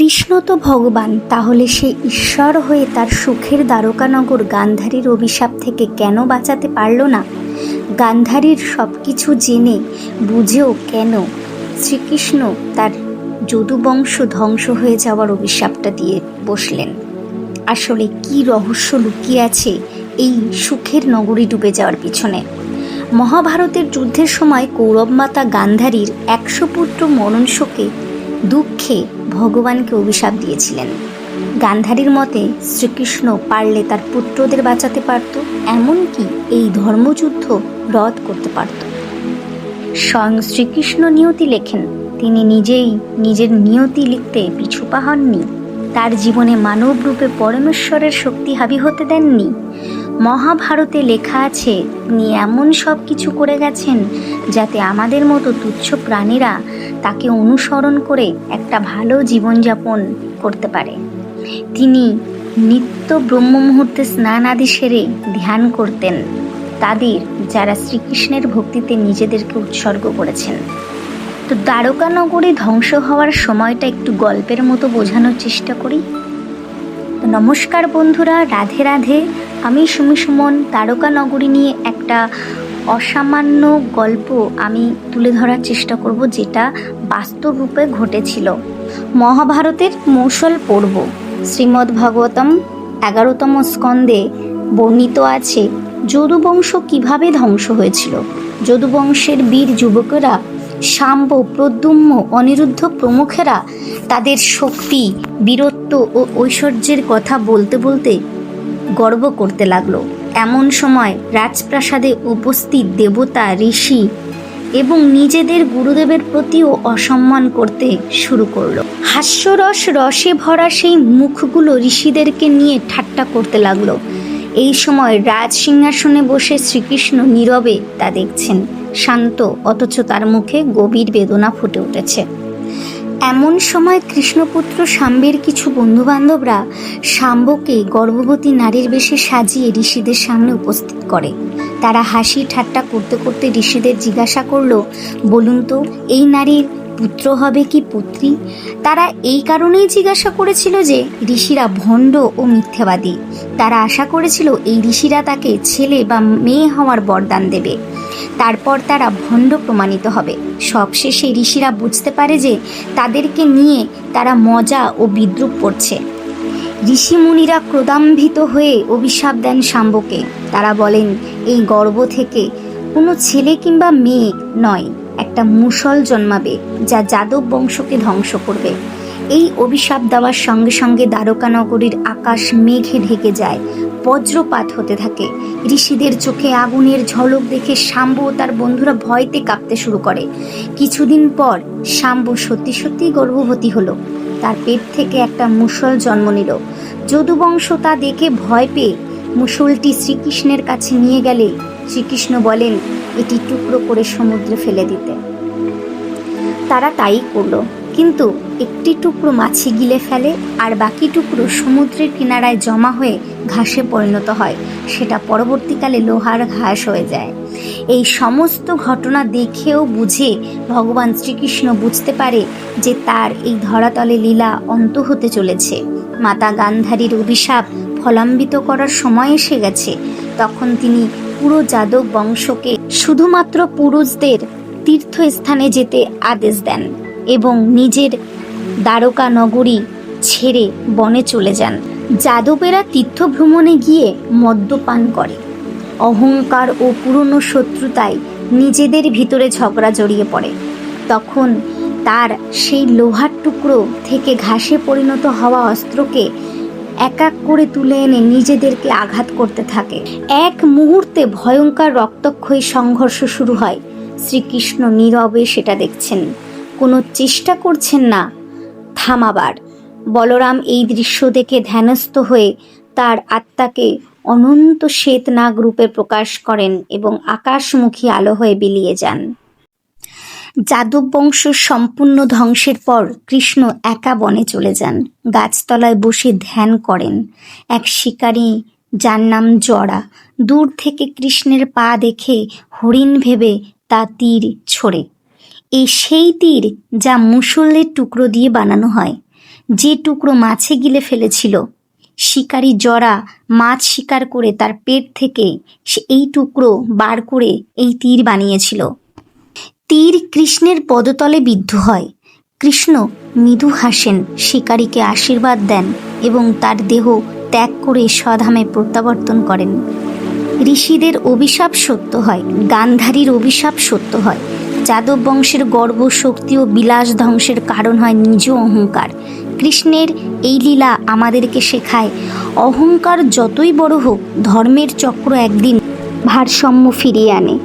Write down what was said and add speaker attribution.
Speaker 1: কৃষ্ণ তো ভগবান, তাহলে সে ঈশ্বর হয়ে তার সুখের দ্বারকানগর গান্ধারীর অভিশাপ থেকে কেন বাঁচাতে পারল না? গান্ধারীর সব কিছু জেনে, বুঝেও কেন শ্রীকৃষ্ণ তার যদুবংশ ধ্বংস হয়ে যাওয়ার অভিশাপটা দিয়ে বসলেন? আসলে কি রহস্য লুকিয়ে আছে এই সুখের নগরী ডুবে যাওয়ার পিছনে? মহাভারতের যুদ্ধের সময় কৌরব মাতা গান্ধারীর একশো পুত্র মরণ শোকে দুঃখে ভগবানকে অভিশাপ দিয়েছিলেন। গান্ধারীর মতে, শ্রীকৃষ্ণ পারলে তার পুত্রদের বাঁচাতে পারত, এমনকি এই ধর্মযুদ্ধ রদ করতে পারত। স্বয়ং শ্রীকৃষ্ণ নিয়তি লেখেন, তিনি নিজেই নিজের নিয়তি লিখতে পিছুপা হননি। তার জীবনে মানব রূপে পরমেশ্বরের শক্তি হাবি হতে দেননি। মহাভারতে লেখা আছে, তিনি এমন সব কিছু করে গেছেন যাতে আমাদের মতো তুচ্ছ প্রাণীরা তাকে অনুসরণ করে একটা ভালো জীবনযাপন করতে পারে। তিনি নিত্য ব্রহ্ম মুহূর্তে স্নান আদি সেরে ধ্যান করতেন। তাদের যারা শ্রীকৃষ্ণের ভক্তিতে নিজেদেরকে উৎসর্গ করেছেন। তো দ্বারকা নগরী ধ্বংস হওয়ার সময়টা একটু গল্পের মতো বোঝানোর চেষ্টা করি। নমস্কার বন্ধুরা, রাধে রাধে। আমি সুমি সুমন, তারকা নগরী নিয়ে একটা অসামান্য গল্প আমি তুলে ধরার চেষ্টা করব যেটা বাস্তব রূপে ঘটেছিল। মহাভারতের মৌসল পর্ব শ্রীমদ্ ভাগবতম এগারোতম স্কন্ধে বর্ণিত আছে, যদুবংশ কীভাবে ধ্বংস হয়েছিল? যদুবংশের বীর যুবকেরা শাম্ব প্রদ্যুম্ন অনিরুদ্ধ প্রমুখেরা তাদের শক্তি, বীরত্ব ও ঐশ্বর্যের কথা বলতে বলতে গর্ব করতে লাগল। এমন সময় রাজপ্রাসাদে উপস্থিত দেবতা, ঋষি এবং নিজেদের গুরুদেবের প্রতিও অসম্মান করতে শুরু করল। হাস্যরস রসে ভরা সেই মুখগুলো ঋষিদেরকে নিয়ে ঠাট্টা করতে লাগল। এই সময় রাজ সিংহাসনে বসে শ্রীকৃষ্ণ নীরবে তা দেখছেন। শান্ত, অথচ তার মুখে গভীর বেদনা ফুটে উঠেছে। এমন সময় কৃষ্ণপুত্র শাম্বের কিছু বন্ধুবান্ধবরা শাম্বকে গর্ভবতী নারীর বেশে সাজিয়ে ঋষিদের সামনে উপস্থিত করে। তারা হাসি ঠাট্টা করতে করতে ঋষিদের জিজ্ঞাসা করল, বলুন তো, এই নারীর পুত্র হবে কি পুত্রী? তারা এই কারণেই জিজ্ঞাসা করেছিল যে ঋষিরা ভণ্ড ও মিথ্যাবাদী। তারা আশা করেছিল এই ঋষিরা তাকে ছেলে বা মেয়ে হওয়ার বরদান দেবে। তারপর তারা ভণ্ড প্রমাণিত হবে। সবশেষে ঋষিরা বুঝতে পারে যে তাদেরকে নিয়ে তারা মজা ও বিদ্রুপ করছে। ঋষিমুনিরা ক্রোধাম্বিত হয়ে অভিশাপ দেন শাম্বকে তারা বলেন, এই গর্ব থেকে কোনো ছেলে কিংবা মেয়ে নয়। একটা মুসল জন্মাবে, যা যাদব বংশকে ধ্বংস করবে। এই অভিশাপ দেওয়ার সঙ্গে সঙ্গে দ্বারকা নগরীর আকাশ মেঘে ঢেকে যায়, বজ্রপাত হতে থাকে। ঋষিদের চোখে আগুনের ঝলক দেখে শাম্ব ও তার বন্ধুরা ভয়তে কাঁপতে শুরু করে। কিছুদিন পর শাম্বু সত্যি সত্যি গর্ভবতী হলো। তার পেট থেকে একটা মুসল জন্ম নিল। যদুবংশ তা দেখে ভয় পেয়ে মুসলটি শ্রীকৃষ্ণের কাছে নিয়ে গেলে শ্রীকৃষ্ণ বলেন, এটি টুকরো করে সমুদ্রে ফেলে দিতে। তারা তাই করল, কিন্তু একটি টুকরো মাছি গিলে ফেলে আর বাকি টুকরো সমুদ্রের কিনারায় জমা হয়ে ঘাসে পরিণত হয়। সেটা পরবর্তীকালে লোহার ঘাস হয়ে যায়। এই সমস্ত ঘটনা দেখেও বুঝে ভগবান শ্রীকৃষ্ণ বুঝতে পারে যে তার এই ধরাতলে লীলা অন্ত হতে চলেছে। মাতা গান্ধারীর অভিশাপ ফলাম্বিত করার সময় এসে গেছে। তখন তিনি পুরো যাদব বংশকে শুধুমাত্র পুরুষদের তীর্থস্থানে যেতে আদেশ দেন এবং নিজের দ্বারকা নগরী ছেড়ে বনে চলে যান। যাদবেরা তীর্থ ভ্রমণে গিয়ে মদ্যপান করে। অহংকার ও পুরনো শত্রুতায় নিজেদের ভিতরে ঝগড়া জড়িয়ে পড়ে। তখন তার সেই লোহার টুকরো থেকে ঘাসে পরিণত হওয়া অস্ত্রকে এক এক করে তুলে এনে নিজেদেরকে আঘাত করতে থাকে। এক মুহূর্তে ভয়ঙ্কর রক্তক্ষয়ী সংঘর্ষ শুরু হয়। শ্রীকৃষ্ণ নীরবে সেটা দেখছেন। কোনো চেষ্টা করছেন না। থামাবার বলরাম এই দৃশ্য দেখে ধ্যানস্থ হয়ে তার আত্মাকে অনন্ত শ্বেতনাগ রূপে প্রকাশ করেন এবং আকাশমুখী আলো হয়ে বিলিয়ে যান। যাদব বংশ সম্পূর্ণ ধ্বংসের পর কৃষ্ণ একা বনে চলে যান। গাছতলায় বসে ধ্যান করেন। এক শিকারী, যার নাম জড়া দূর থেকে কৃষ্ণের পা দেখে হরিণ ভেবে তা তীর ছোড়ে। এই সেই তীর যা মুসল্লের টুকরো দিয়ে বানানো হয়। যে টুকরো মাছে গিলে ফেলেছিল। শিকারী জরা মাছ শিকার করে তার পেট থেকে এই টুকরো বার করে এই তীর বানিয়েছিল। তীর কৃষ্ণের পদতলে বিদ্ধ হয়। কৃষ্ণ মৃদু হাসেন, শিকারীকে আশীর্বাদ দেন এবং তার দেহ ত্যাগ করে স্বধামে প্রত্যাবর্তন করেন। ঋষিদের অভিশাপ সত্য হয়, গান্ধারীর অভিশাপ সত্য হয়। যাদব বংশের গর্ব, শক্তি ও বিলাস ধ্বংসের কারণ হয় নিজ অহংকার। কৃষ্ণের এই লীলা আমাদেরকে শেখায়, অহংকার যতই বড় হোক, ধর্মের চক্র একদিন ভারসাম্য ফিরিয়ে আনে।